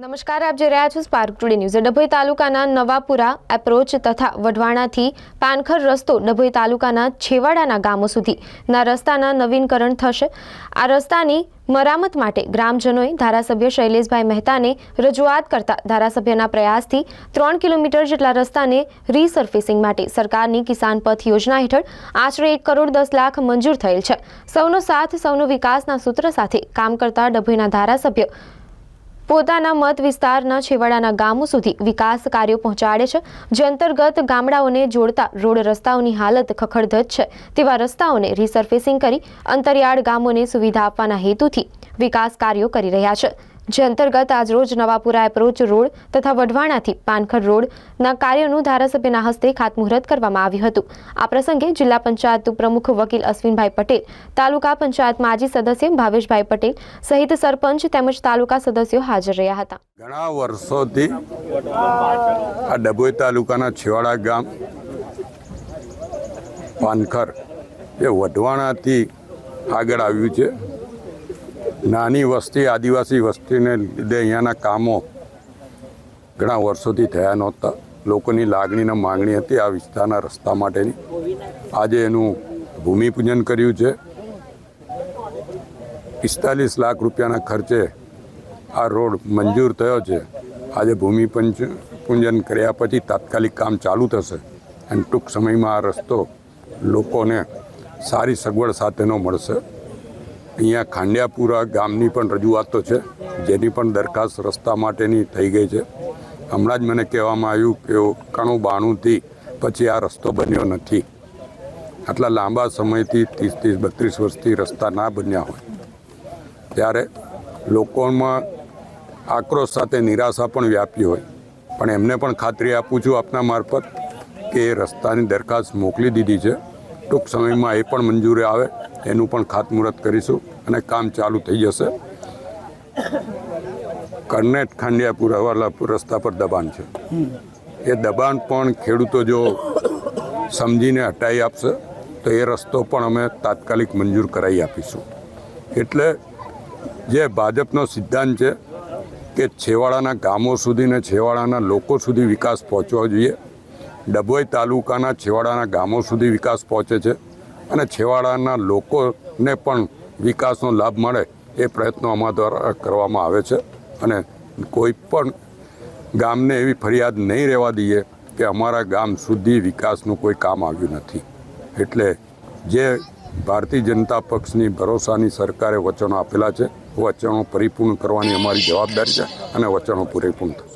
નમસ્કાર, આપ જોઈ રહ્યા છો સ્પાર્ક ટુડે ન્યૂઝ ડભોઈ તાલુકાના નવાપુરા, એપ્રોચ તથા વઢવાણાથી પાનખર રસ્તો ડભોઈ તાલુકાના છેવાડાના ગામો સુધીના રસ્તાના નવીનકરણ થશે. આ રસ્તાની મરામત માટે ગ્રામજનોએ ધારાસભ્ય શૈલેષભાઈ મહેતાને રજૂઆત કરતા ધારાસભ્યના પ્રયાસથી ત્રણ કિલોમીટર જેટલા રસ્તાને રીસર્ફેસિંગ માટે સરકારની કિસાન પથ યોજના હેઠળ આશરે એક કરોડ દસ લાખ મંજૂર થયેલ છે. સૌનો સાથ, સૌનો વિકાસના સૂત્ર સાથે કામ કરતા ડભોઈના ધારાસભ્ય પોતાના મત વિસ્તારના છેવાડાના ગામો સુધી વિકાસ કાર્યો પહોંચાડે છે. જે અંતર્ગત ગામડાઓને જોડતા રોડ રસ્તાઓની હાલત ખખડધજ છે. તેવા રસ્તાઓને રીસર્ફેસિંગ કરી અંતરિયાળ ગામોને સુવિધા આપવાના હેતુથી વિકાસ કાર્યો કરી રહ્યા છે. જે અંતર્ગત આજરોજ નવાપુરા એપ્રોચ રોડ તથા વઢવાણાથી પાનખર રોડના કાર્યનું ધારાસભ્યના હસ્તે ખાતમુહૂર્ત કરવામાં આવ્યું હતું. આ પ્રસંગે જિલ્લા પંચાયત પ્રમુખ વકીલ અશ્વિનભાઈ પટેલ, તાલુકા પંચાયત માજી સદસ્ય ભાવેશભાઈ પટેલ સહિત સરપંચ તેમજ તાલુકા સદસ્યો હાજર રહ્યા હતા. ઘણા વર્ષોથી આ ડભોઈ તાલુકાના છેવાડા ગામ પાનખર એ વઢવાણાથી આગળ આવ્યું છે. નાની વસ્તી, આદિવાસી વસ્તીને લીધે અહીંયાના કામો ઘણા વર્ષોથી થયા નહોતા. લોકોની લાગણીને માંગણી હતી આ વિસ્તારના રસ્તા માટેની. આજે એનું ભૂમિપૂજન કર્યું છે. પિસ્તાલીસ લાખ રૂપિયાના ખર્ચે આ રોડ મંજૂર થયો છે. આજે ભૂમિપંચ પૂજન કર્યા પછી તાત્કાલિક કામ ચાલુ થશે અને ટૂંક સમયમાં આ રસ્તો લોકોને સારી સગવડ સાથેનો મળશે. અહીંયા ખાંડિયાપુરા ગામની પણ રજૂઆતો છે. જેની પણ દરખાસ્ત રસ્તા માટેની થઈ ગઈ છે. હમણાં જ મને કહેવામાં આવ્યું કે એકાણું બાણુંથી પછી આ રસ્તો બન્યો નથી. આટલા લાંબા સમયથી ત્રીસ ત્રીસ બત્રીસ વર્ષથી રસ્તા ના બન્યા હોય. ત્યારે લોકોમાં આક્રોશ સાથે નિરાશા પણ વ્યાપી હોય. પણ એમને પણ ખાતરી આપું છું આપના મારફત કે એ રસ્તાની દરખાસ્ત મોકલી દીધી છે. ટૂંક સમયમાં એ પણ મંજૂરી આવે, એનું પણ ખાતમુહૂર્ત કરીશું અને કામ ચાલુ થઈ જશે. કર્નેટ ખાંડિયાપુર હવાલા રસ્તા પર દબાણ છે. એ દબાણ પણ ખેડૂતો જો સમજીને હટાવી આપશે, તો એ રસ્તો પણ અમે તાત્કાલિક મંજૂર કરાવી આપીશું. એટલે જે ભાજપનો સિદ્ધાંત છે કે છેવાડાના ગામો સુધી ને છેવાડાના લોકો સુધી વિકાસ પહોંચવો જોઈએ ડભોઈ તાલુકાના છેવાડાના ગામો સુધી વિકાસ પહોંચે છે અને છેવાડાના લોકોને પણ વિકાસનો લાભ મળે એ પ્રયત્નો અમારા દ્વારા કરવામાં આવે છે. અને કોઈ પણ ગામને એવી ફરિયાદ નહીં રહેવા દઈએ કે અમારા ગામ સુધી વિકાસનું કોઈ કામ આવ્યું નથી. એટલે જે ભારતીય જનતા પક્ષની ભરોસાની સરકારે વચનો આપેલા છે, વચનો પરિપૂર્ણ કરવાની અમારી જવાબદારી છે અને વચનો પરિપૂર્ણ